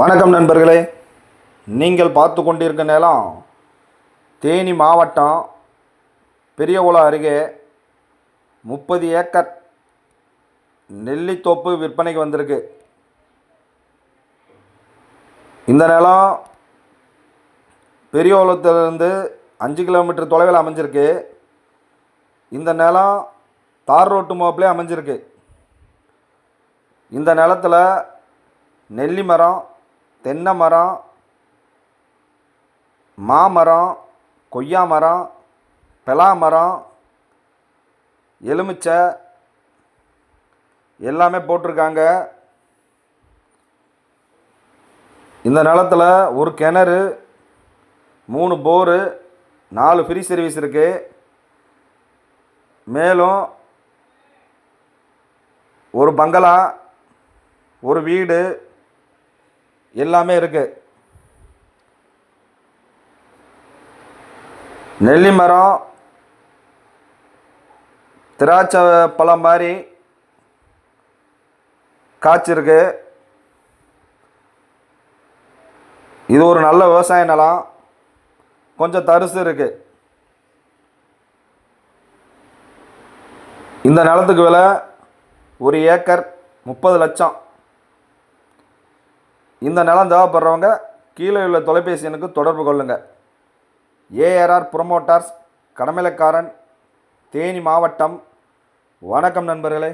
வணக்கம் நண்பர்களே. நீங்கள் பார்த்து கொண்டிருக்க நிலம் தேனி மாவட்டம் பெரியகுளம் அருகே முப்பது ஏக்கர் நெல்லித்தோப்பு விற்பனைக்கு வந்திருக்கு. இந்த நிலம் பெரியகுளத்திலிருந்து அஞ்சு கிலோமீட்டர் தொலைவில் அமைஞ்சிருக்கு. இந்த நிலம் தார் ரோட்டு மோப்பிலே அமைஞ்சிருக்கு. இந்த நிலத்தில் நெல்லி மரம் தென்னை மரம் மாமரம் கொய்யா மரம் பலா மரம் எலுமிச்சை எல்லாமே போட்டிருக்காங்க. இந்த நிலத்தில் ஒரு கிணறு மூணு போரு நாலு ஃப்ரீ சர்வீஸ் இருக்குது மேலும் ஒரு பங்களா ஒரு வீடு எல்லாமே இருக்குது நெல்லி மரம் திராட்சை பழம் மாதிரி காய்ச்சிருக்கு இது ஒரு நல்ல விவசாய நிலம். கொஞ்சம் தரிசு இருக்குது இந்த நிலத்துக்கு விலை ஒரு ஏக்கர் முப்பது லட்சம். இந்த நிலம் தேவைப்படுறவங்க கீழே உள்ள தொலைபேசி எண்ணுக்கு தொடர்பு கொள்ளுங்கள் ஏஆர்ஆர் ப்ரொமோட்டார்ஸ் கடமிலக்காரன் தேனி மாவட்டம். வணக்கம் நண்பர்களே.